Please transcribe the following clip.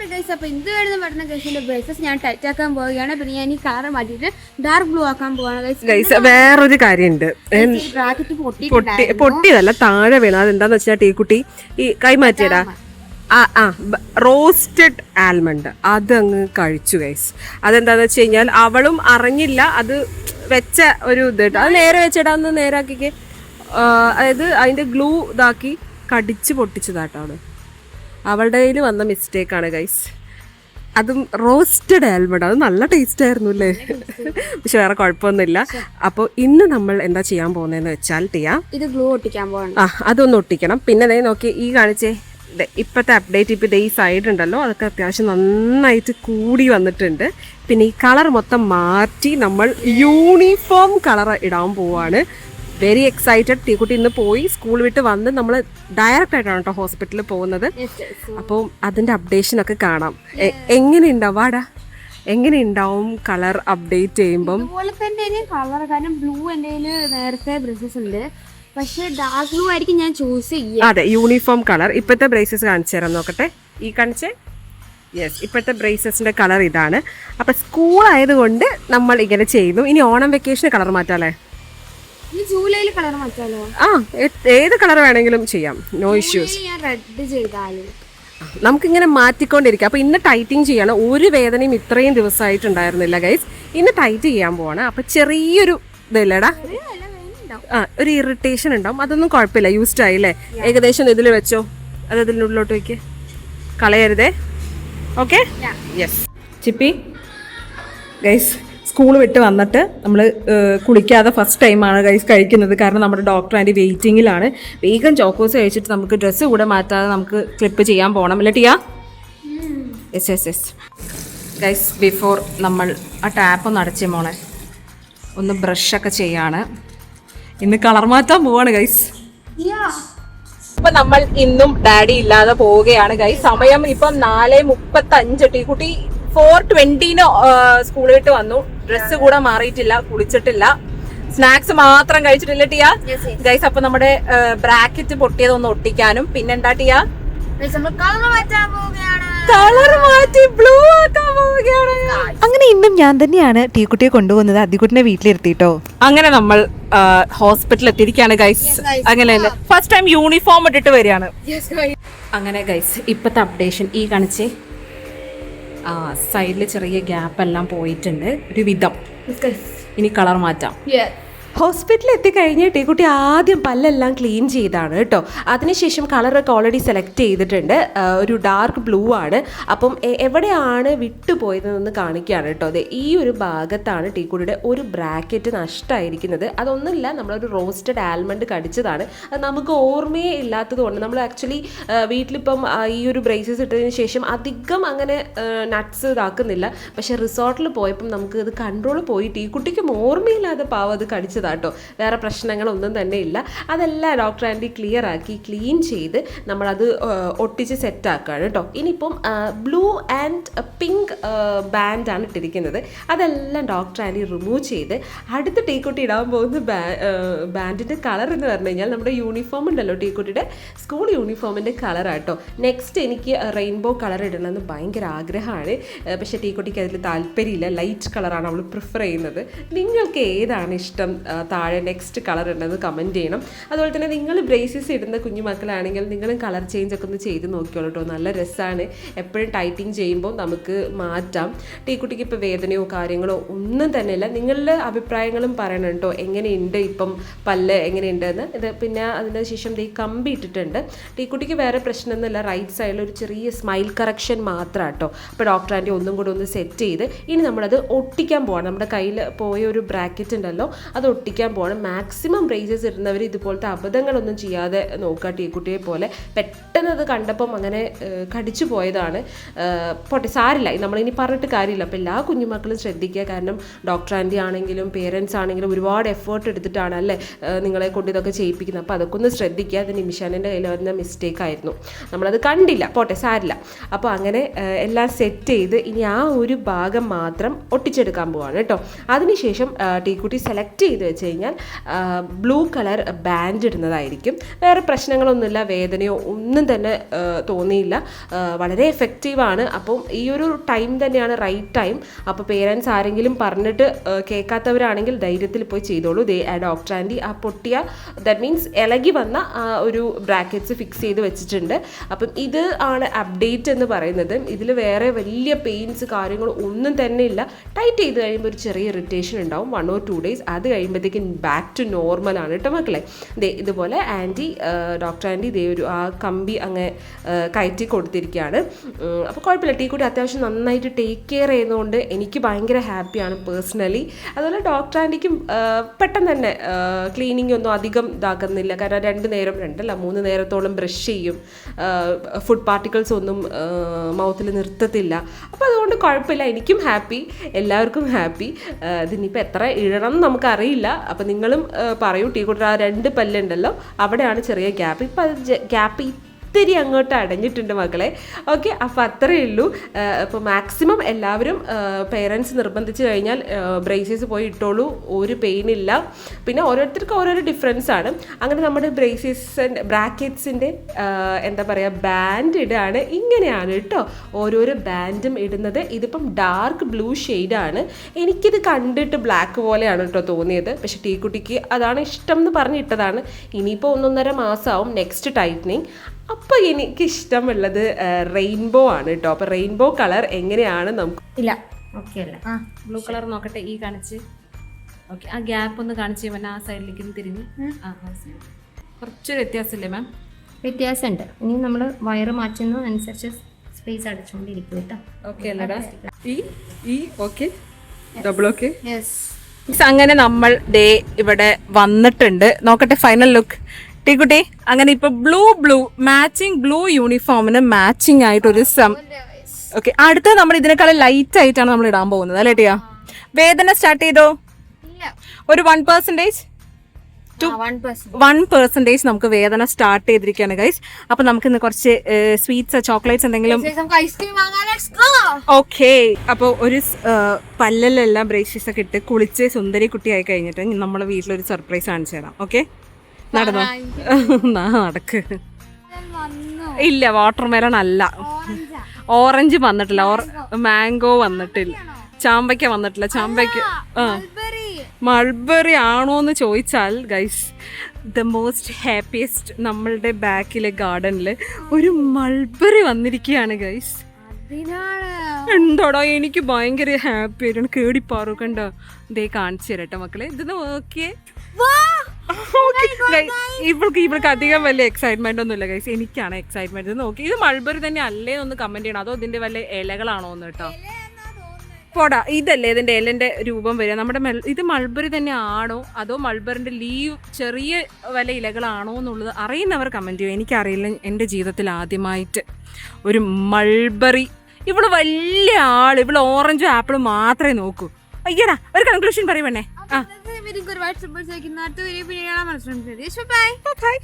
നോക്കട്ടെ ഗൈസ് അപ്പോൾ ഇത് വരുന്ന പറഞ്ഞ ഗൈസിന്റെ ബ്രേസസ് ഞാൻ ടൈറ്റ് ആക്കാൻ പോവുകയാണ്. പിന്നെ ഞാൻ ഈ കളർ മാറ്റിയിട്ട് ഡാർക്ക് ബ്ലൂ ആക്കാൻ പോവാണ് ഗൈസ് ഗൈസ് വേറൊരു കാര്യമുണ്ട്. ബ്രാക്കറ്റ് പൊട്ടി പൊട്ടി പൊട്ടിയതല്ല താഴെ വീണത് അതെന്താന്ന് വെച്ചാൽ ടീക്കുട്ടി ഈ കൈ മാറ്റിയടാ. ആ ആ റോസ്റ്റഡ് ആൽമണ്ട് അത് അങ്ങ് കഴിച്ചു ഗൈസ് അതെന്താന്ന് വെച്ച് കഴിഞ്ഞാൽ അവളും അറിഞ്ഞില്ല അത് വെച്ച ഒരു ഇത് കേട്ടോ. അത് നേരെ വെച്ചടാ ഒന്ന് നേരാക്കിക്ക്. അതായത് അതിന്റെ ഗ്ലൂ ഇതാക്കി കടിച്ച് പൊട്ടിച്ചതാട്ടോ അവൾ. അവളുടെ കയ്യിൽ വന്ന മിസ്റ്റേക്കാണ് ഗൈസ് അതും റോസ്റ്റഡ് ആൽമണ്ട് അത് നല്ല ടേസ്റ്റ് ആയിരുന്നു അല്ലേ? പക്ഷെ വേറെ കുഴപ്പമൊന്നുമില്ല. അപ്പോൾ ഇന്ന് നമ്മൾ എന്താ ചെയ്യാൻ പോകുന്നതെന്ന് വെച്ചാൽ ടിയ ഇത് ഗ്ലൂ ഒട്ടിക്കാൻ പോകണം ആ അതൊന്ന് ഒട്ടിക്കണം. പിന്നെ ദേ നോക്കി ഈ കാണിച്ചേ ഇപ്പോഴത്തെ അപ്ഡേറ്റ് ഇപ്പോൾ ഈ സൈഡ് ഉണ്ടല്ലോ അതൊക്കെ അത്യാവശ്യം നന്നായിട്ട് കൂടി വന്നിട്ടുണ്ട്. പിന്നെ ഈ കളർ മൊത്തം മാറ്റി നമ്മൾ യൂണിഫോം കളർ ഇടാൻ പോവാണ്. വെരി എക്സൈറ്റഡ് ടീക്കുട്ടി ഇന്ന് പോയി സ്കൂൾ വിട്ട് വന്ന് നമ്മൾ ഡയറക്റ്റ് ആയിട്ടാണ് കേട്ടോ ഹോസ്പിറ്റലിൽ പോകുന്നത്. അപ്പോൾ അതിന്റെ അപ്ഡേഷനൊക്കെ കാണാം. എങ്ങനെ ഉണ്ടാവും? വാടാ എങ്ങനെ ഉണ്ടാവും കളർ അപ്ഡേറ്റ് ചെയ്യുമ്പം? അതുപോലെ തന്നെ കളർ കാരണം ബ്ലൂ എന്റെ കയ്യിൽ നേരത്തെ ബ്രസസ് ഉണ്ട്. പക്ഷേ ഡാർക്ക് ബ്ലൂ ആയിരിക്കും ഞാൻ ചൂസ് ചെയ്യുക. അതെ യൂണിഫോം കളർ ഇപ്പോഴത്തെ ബ്രേസസ് കാണിച്ചു തരാം നോക്കട്ടെ. ഈ കാണിച്ചേ? യെസ് ഇപ്പോഴത്തെ ബ്രേസസിന്റെ കളർ ഇതാണ്. അപ്പൊ സ്കൂൾ ആയതുകൊണ്ട് നമ്മൾ ഇങ്ങനെ ചെയ്യുന്നു. ഇനി ഓണം വെക്കേഷന് കളർ മാറ്റാല്ലേ ആ ഏത് കളർ വേണമെങ്കിലും ചെയ്യാം. നോ ഇഷ്യൂസ് നമുക്കിങ്ങനെ മാറ്റിക്കൊണ്ടിരിക്കാം. അപ്പൊ ഇന്ന് ടൈറ്റിങ് ചെയ്യണം. ഒരു വേദനയും ഇത്രയും ദിവസമായിട്ടുണ്ടായിരുന്നില്ല ഗൈസ് ഇന്ന് ടൈറ്റ് ചെയ്യാൻ പോവാണ്. അപ്പൊ ചെറിയൊരു ഇതല്ലേടാ. ആ ഒരു ഇറിറ്റേഷൻ ഉണ്ടാവും. അതൊന്നും കുഴപ്പമില്ല. യൂസ്ഡ് ആയില്ലേ ഏകദേശം ഇതിൽ വെച്ചോ. അത് ഇതിനുള്ളിലോട്ട് വെക്ക്. കളയരുതേ. Okay yes Chippi. Guys school വിട്ട് വന്നിട്ട് നമ്മൾ കുളിക്കാതെ ഫസ്റ്റ് ടൈമാണ് ഗൈസ് കഴിക്കുന്നത്. കാരണം നമ്മുടെ ഡോക്ടർ ആന്റി വെയിറ്റിങ്ങിലാണ് വേഗം ചോക്കോസ് കഴിച്ചിട്ട് നമുക്ക് ഡ്രസ്സ് കൂടെ മാറ്റാതെ നമുക്ക് ക്ലിപ്പ് ചെയ്യാൻ പോകണം അല്ലേ Tiya? Yes yes yes guys before നമ്മൾ ആ ടാപ്പ് ഒന്ന് അടച്ചേ മോളെ. ഒന്ന് ബ്രഷൊക്കെ ചെയ്യാണ്. ഇന്ന് കളർ മാറ്റാൻ പോവാണ് ഗൈസ് ഇപ്പൊ നമ്മൾ ഇന്നും ഡാഡി ഇല്ലാതെ പോവുകയാണ് ഗൈസ് സമയം ഇപ്പം നാല് മുപ്പത്തഞ്ച്. ടീ കുട്ടി ഫോർ ട്വന്റിന് സ്കൂൾ വിട്ട് വന്നു. ഡ്രസ്സ് കൂടെ മാറിയിട്ടില്ല കുളിച്ചിട്ടില്ല. സ്നാക്സ് മാത്രം കഴിച്ചിട്ടില്ല ടിയ? ഗൈസ് അപ്പൊ നമ്മുടെ ബ്രാക്കറ്റ് പൊട്ടിയതൊന്ന് ഒട്ടിക്കാനും. പിന്നെന്താ ടിയ? കളർ മാറ്റാൻ പോവുകയാണ്. കളർ മാറ്റി ബ്ലൂ ആക്കാൻ പോവുകയാണ്. അങ്ങനെ ഇന്നും ഞാൻ തന്നെയാണ് ടീക്കുട്ടിയെ കൊണ്ടുപോകുന്നത് അതികുട്ടിനെ വീട്ടിലിരുത്തിട്ടോ അങ്ങനെ നമ്മൾ ഹോസ്പിറ്റലിൽ എത്തിയിരിക്കുകയാണ് ഗൈസ്. അങ്ങനെ ഫസ്റ്റ് ടൈം യൂണിഫോം ഇട്ടിട്ട് വരികയാണ്. അങ്ങനെ ഗൈസ് ഇപ്പത്തെ അപ്ഡേഷൻ ഈ കാണിച്ചേ. സൈഡിൽ ചെറിയ ഗ്യാപ്പ് എല്ലാം പോയിട്ടുണ്ട്. ഒരു വിധം ഇനി കളർ മാറ്റാം. ഹോസ്പിറ്റലിൽ എത്തിക്കഴിഞ്ഞ് ടീക്കുട്ടി ആദ്യം പല്ലെല്ലാം ക്ലീൻ ചെയ്താണ് കേട്ടോ. അതിനുശേഷം കളറൊക്കെ ഓൾറെഡി സെലക്ട് ചെയ്തിട്ടുണ്ട്. ഒരു ഡാർക്ക് ബ്ലൂ ആണ്. അപ്പം എവിടെയാണ് വിട്ടുപോയതെന്ന് കാണിക്കുകയാണ് കേട്ടോ. അതെ ഈ ഒരു ഭാഗത്താണ് ടീക്കുട്ടിയുടെ ഒരു ബ്രാക്കറ്റ് നഷ്ടമായിരിക്കുന്നത് അതൊന്നുമില്ല നമ്മളൊരു റോസ്റ്റഡ് ആൽമണ്ട് കടിച്ചതാണ്. അത് നമുക്ക് ഓർമ്മയേ ഇല്ലാത്തതുകൊണ്ട് നമ്മൾ ആക്ച്വലി വീട്ടിലിപ്പം ഈ ഒരു ബ്രേസസ് ഇട്ടതിന് ശേഷം അധികം അങ്ങനെ നട്ട്സ് ഇതാക്കുന്നില്ല. പക്ഷേ റിസോർട്ടിൽ പോയപ്പം നമുക്ക് ഇത് കൺട്രോൾ പോയി. ഈ കുട്ടിക്കും ഓർമ്മയില്ലാതെ പാവം അത് കടിച്ചതാട്ടോ വേറെ പ്രശ്നങ്ങളൊന്നും തന്നെ ഇല്ല. അതെല്ലാം ഡോക്ടർ ആന്റി ക്ലിയർ ആക്കി ക്ലീൻ ചെയ്ത് നമ്മളത് ഒട്ടിച്ച് സെറ്റാക്കുകയാണ് കേട്ടോ ഇനിയിപ്പം ബ്ലൂ ആൻഡ് പിങ്ക് ബാൻഡാണ് ഇട്ടിരിക്കുന്നത്. അതെല്ലാം ഡോക്ടർ ആന്റി റിമൂവ് ചെയ്ത് അടുത്ത ടീക്കുട്ടി ഇടാൻ പോകുന്ന ബാൻഡിന്റെ കളർ എന്ന് പറഞ്ഞു കഴിഞ്ഞാൽ നമ്മുടെ യൂണിഫോം ഉണ്ടല്ലോ ടീക്കുട്ടിയുടെ? സ്കൂൾ യൂണിഫോമിന്റെ കളറാട്ടോ നെക്സ്റ്റ് എനിക്ക് റെയിൻബോ കളർ ഇടണമെന്ന് ഭയങ്കര ആഗ്രഹമാണ്. പക്ഷേ ടീക്കുട്ടിക്ക് അതിൽ താല്പര്യമില്ല. ലൈറ്റ് കളറാണ് അവൾ പ്രിഫർ ചെയ്യുന്നത്. നിങ്ങൾക്ക് ഏതാണ് ഇഷ്ടം? താഴെ നെക്സ്റ്റ് കളർ ഉണ്ടെന്ന് കമന്റ് ചെയ്യണം. അതുപോലെ തന്നെ നിങ്ങൾ ബ്രേസസ് ഇടുന്ന കുഞ്ഞു മക്കളാണെങ്കിൽ നിങ്ങളും കളർ ചേഞ്ച് ഒക്കെ ഒന്ന് ചെയ്ത് നോക്കിയോളൂ കേട്ടോ. നല്ല രസമാണ് എപ്പോഴും ടൈറ്റിങ് ചെയ്യുമ്പോൾ നമുക്ക് മാറ്റാം. ടീക്കുട്ടിക്ക് ഇപ്പോൾ വേദനയോ കാര്യങ്ങളോ ഒന്നും തന്നെ ഇല്ല നിങ്ങളുടെ അഭിപ്രായങ്ങളും പറയണം കേട്ടോ. എങ്ങനെയുണ്ട് ഇപ്പം പല്ല്? എങ്ങനെയുണ്ട് എന്ന് ഇത് പിന്നെ അതിന് ശേഷം ദേ കമ്പി ഇട്ടിട്ടുണ്ട്. ടീക്കുട്ടിക്ക് വേറെ പ്രശ്നമൊന്നുമില്ല. റൈറ്റ് സൈഡിൽ ഒരു ചെറിയ സ്മൈൽ കറക്ഷൻ മാത്രം കേട്ടോ. അപ്പോൾ ഡോക്ടർ ആന്റി ഒന്നും കൂടെ ഒന്ന് സെറ്റ് ചെയ്ത് ഇനി നമ്മളത് ഒട്ടിക്കാൻ പോകണം നമ്മുടെ കയ്യിൽ പോയ ഒരു ബ്രാക്കറ്റ് ഉണ്ടല്ലോ. അത് ഒട്ടിക്കാൻ പോകണം മാക്സിമം ബ്രേസസ് ഇടുന്നവർ ഇതുപോലത്തെ അബദ്ധങ്ങളൊന്നും ചെയ്യാതെ നോക്കുക ടീക്കുട്ടിയെ പോലെ പെട്ടെന്ന് അത് കണ്ടപ്പം അങ്ങനെ കടിച്ചു പോയതാണ്. പോട്ടെ സാരില്ല. നമ്മളിനി പറഞ്ഞിട്ട് കാര്യമില്ല. അപ്പോൾ എല്ലാ കുഞ്ഞുമക്കളും ശ്രദ്ധിക്കുക. കാരണം ഡോക്ടർ ആന്റി ആണെങ്കിലും പേരൻസ് ആണെങ്കിലും ഒരുപാട് എഫേർട്ട് എടുത്തിട്ടാണ് അല്ലേ നിങ്ങളെ കൊണ്ട് ഇതൊക്കെ ചെയ്യിപ്പിക്കുന്നത്. അപ്പോൾ അതൊക്കെ ഒന്ന് ശ്രദ്ധിക്കുക. അത് നിമിഷാനന്റെ കയ്യിൽ വരുന്ന മിസ്റ്റേക്ക് ആയിരുന്നു. നമ്മളത് കണ്ടില്ല. പോട്ടെ സാരില്ല. അപ്പോൾ അങ്ങനെ എല്ലാം സെറ്റ് ചെയ്ത് ഇനി ആ ഒരു ഭാഗം മാത്രം ഒട്ടിച്ചെടുക്കാൻ പോവാണ് കേട്ടോ. അതിനുശേഷം ടീക്കുട്ടി സെലക്ട് ചെയ്ത് വെച്ച് കഴിഞ്ഞാൽ ബ്ലൂ കളർ ബാൻഡ് ഇടുന്നതായിരിക്കും. വേറെ പ്രശ്നങ്ങളൊന്നുമില്ല വേദനയോ ഒന്നും തന്നെ തോന്നിയില്ല. വളരെ എഫക്റ്റീവാണ് അപ്പം ഈ ഒരു ടൈം തന്നെയാണ് റൈറ്റ് ടൈം അപ്പോൾ പേരൻസ് ആരെങ്കിലും പറഞ്ഞിട്ട് കേൾക്കാത്തവരാണെങ്കിൽ ധൈര്യത്തിൽ പോയി ചെയ്തോളൂ. ദേ ആ ഡോക്ടർ ആൻഡി ആ പൊട്ടിയ ദാറ്റ് മീൻസ് ഇളകി വന്ന ആ ഒരു ബ്രാക്കറ്റ്സ് ഫിക്സ് ചെയ്ത് വെച്ചിട്ടുണ്ട്. അപ്പം ഇത് ആണ് അപ്ഡേറ്റ് എന്ന് പറയുന്നത്. ഇതിൽ വേറെ വലിയ പെയിൻസ് കാര്യങ്ങളും ഒന്നും തന്നെ ഇല്ല. ടൈറ്റ് ചെയ്ത് കഴിയുമ്പോൾ ഒരു ചെറിയ ഇറിറ്റേഷൻ ഉണ്ടാവും. വൺ ഓർ ടു ഡേയ്സ് അത് കഴിയുമ്പോഴത്തേക്കും ബാക്ക് ടു നോർമൽ ആണ് കേട്ടോ മക്കളെ. ദേ ഇതുപോലെ ആന്റി ഡോക്ടർ ആന്റി ദേ ഒരു ആ കമ്പി അങ്ങ് കയറ്റി കൊടുത്തിരിക്കുകയാണ് അപ്പോൾ കുഴപ്പമില്ല ടീ കൂടി അത്യാവശ്യം നന്നായിട്ട് ടേക്ക് കെയർ ചെയ്യുന്നതുകൊണ്ട് എനിക്ക് ഭയങ്കര ഹാപ്പിയാണ് പേഴ്സണലി അതുപോലെ ഡോക്ടർ ആന്റിക്കും പെട്ടെന്ന് തന്നെ ക്ലീനിങ് ഒന്നും അധികം ഇതാക്കുന്നില്ല. കാരണം രണ്ട് നേരം രണ്ടല്ല മൂന്ന് നേരത്തോളം ബ്രഷ് ചെയ്യും. ഫുഡ് പാർട്ടിക്കിൾസ് ഒന്നും മൗത്തിൽ നിർത്തത്തില്ല. അപ്പോൾ അതുകൊണ്ട് കുഴപ്പമില്ല എനിക്കും ഹാപ്പി എല്ലാവർക്കും ഹാപ്പി ഇതിനിപ്പോൾ എത്ര ഇഴണം നമുക്കറിയില്ല. അപ്പോൾ നിങ്ങളും പറയൂ ടീ കൂട്ടർ ആ രണ്ട് പല്ലുണ്ടല്ലോ. അവിടെയാണ് ചെറിയ ഗ്യാപ്പ്. ഇപ്പം അത് ഗ്യാപ്പ് ഇത്തിരി അങ്ങോട്ട് അടഞ്ഞിട്ടുണ്ട് മക്കളെ. ഓക്കെ അപ്പോൾ അത്രയേ ഉള്ളൂ. അപ്പോൾ മാക്സിമം എല്ലാവരും പേരൻസ് നിർബന്ധിച്ച് കഴിഞ്ഞാൽ ബ്രേസസ് പോയി ഇട്ടോളൂ. ഒരു പെയിൻ ഇല്ല. പിന്നെ ഓരോരുത്തർക്കും ഓരോരോ ഡിഫറൻസ് ആണ്. അങ്ങനെ നമ്മുടെ ബ്രേസസിന്റെ ബ്രാക്കറ്റ്സിന്റെ എന്താ പറയുക ബാൻഡ് ഇടുകയാണ് ഇങ്ങനെയാണ് കേട്ടോ ഓരോരോ ബാൻഡും ഇടുന്നത്. ഇതിപ്പം ഡാർക്ക് ബ്ലൂ ഷെയ്ഡാണ് എനിക്കിത് കണ്ടിട്ട് ബ്ലാക്ക് പോലെയാണ് കേട്ടോ തോന്നിയത്. പക്ഷെ ടീക്കുട്ടിക്ക് അതാണ് ഇഷ്ടം എന്ന് പറഞ്ഞിട്ടതാണ് ഇനിയിപ്പോൾ ഒന്നൊന്നര മാസമാവും നെക്സ്റ്റ് ടൈറ്റനിങ് അപ്പോൾ എനിക്ക് ഇഷ്ടമുള്ളത് റെയിൻബോ ആണ് കേട്ടോ അപ്പോൾ റെയിൻബോ കളർ എങ്ങനെയാണ് നമുക്ക് ഇല്ല. ഓക്കെ അല്ല? ആ. ബ്ലൂ കളർ നോക്കട്ടെ ഈ കാണിച്ച്. ഓക്കെ ആ ഗ്യാപ്പ് ഒന്ന് കാണിച്ച് മാം ആ സൈഡിലേക്ക് ഒന്ന് തിരിഞ്ഞ്. ആ കുറച്ചൊരു വ്യത്യാസമില്ലേ മാം? വ്യത്യാസമുണ്ട്. ഇനി നമ്മൾ വയറ് മാറ്റുന്നതനുസരിച്ച് സ്പേസ് അടിച്ചുകൊണ്ടിരിക്കും കേട്ടോ ഓക്കെ അല്ലടാ ഈ ഈ ഓക്കെ. Double okay. യെസ് അങ്ങനെ നമ്മൾ ഡേ ഇവിടെ വന്നിട്ടുണ്ട്. നോക്കട്ടെ ഫൈനൽ ലുക്ക് ടീക്കുട്ടി അങ്ങനെ ഇപ്പൊ ബ്ലൂ ബ്ലൂ മാച്ചിങ് ബ്ലൂ യൂണിഫോമിന് മാച്ചിങ് ആയിട്ട് ഒരു സം ഓക്കെ അടുത്ത നമ്മൾ ഇതിനേക്കാളും ലൈറ്റ് ആയിട്ടാണ് നമ്മൾ ഇടാൻ പോകുന്നത്. അല്ലേ ടിയാ? വേദന സ്റ്റാർട്ട് ചെയ്തോ? ഒരു one percentage one percentage one percentage നമുക്ക് വേദന സ്റ്റാർട്ട് ചെയ്തിരിക്കുകയാണ് ഗൈസ് അപ്പൊ നമുക്ക് ഇന്ന് കുറച്ച് സ്വീറ്റ്സ് ചോക്ലേറ്റ്സ് എന്തെങ്കിലും ഓക്കെ അപ്പോൾ ഒരു പല്ലിലെല്ലാം ബ്രേഷ്യസ് ഒക്കെ ഇട്ട് കുളിച്ച് സുന്ദരി കുട്ടിയായി കഴിഞ്ഞിട്ട് നമ്മുടെ വീട്ടിലൊരു സർപ്രൈസ് കാണിച്ചു തരാം. ഓക്കെ നടന്നോ? നടക്ക്. ഇല്ല വാട്ടർ മെലൺ അല്ല. ഓറഞ്ച് വന്നിട്ടില്ല. ഓർ മാംഗോ വന്നിട്ടില്ല. ചാമ്പയ്ക്ക വന്നിട്ടില്ല. ചാമ്പയ്ക്ക ആ. മൾബറി ആണോ എന്ന് ചോദിച്ചാൽ ഗൈസ് ദ മോസ്റ്റ് ഹാപ്പിയസ്റ്റ് നമ്മളുടെ ബാക്കിലെ ഗാർഡനിൽ ഒരു മൾബറി വന്നിരിക്കുകയാണ് ഗൈസ് എന്തോടാ എനിക്ക് ഭയങ്കര ഹാപ്പി ആയിട്ടാണ്. കേടിപ്പാറു കണ്ടോ? ദേ കാണിച്ചു തരട്ടെ മക്കളെ. ഇത് നോക്കിയേ ഇവൾക്ക് ഇവൾക്ക് അധികം വലിയ എക്സൈറ്റ്മെന്റ് ഒന്നും ഇല്ല ഗൈസ് എനിക്കാണ് എക്സൈറ്റ്മെന്റ് നോക്കി ഇത് മൾബറി തന്നെ അല്ലേ ഒന്ന് കമന്റ് ചെയ്യണം. അതോ ഇതിന്റെ വല്ല ഇലകളാണോ എന്ന് കേട്ടോ? പോടാ ഇതല്ലേ ഇതിന്റെ ഇലന്റെ രൂപം വരിക? നമ്മുടെ ഇത് മൾബറി തന്നെ ആണോ? അതോ മൾബറിന്റെ ലീവ് ചെറിയ വല്ല ഇലകളാണോ എന്നുള്ളത് അറിയുന്നവർ കമന്റ് ചെയ്യും എനിക്കറിയില്ല എന്റെ ജീവിതത്തിൽ ആദ്യമായിട്ട് ഒരു മൾബറി ഇവൾ വലിയ ആൾ ഇവൾ ഓറഞ്ചും ആപ്പിളും മാത്രമേ നോക്കൂ. അയ്യടാ ഒരു കൺക്ലൂഷൻ പറയുവണ്ണേ ആ. ഒരുപാട് സിമ്പിൾസ് വയ്ക്കുന്ന അടുത്ത വീഡിയോ പിന്നീട് കാണാൻ മനസ്സിലാക്കി ബൈ ബൈ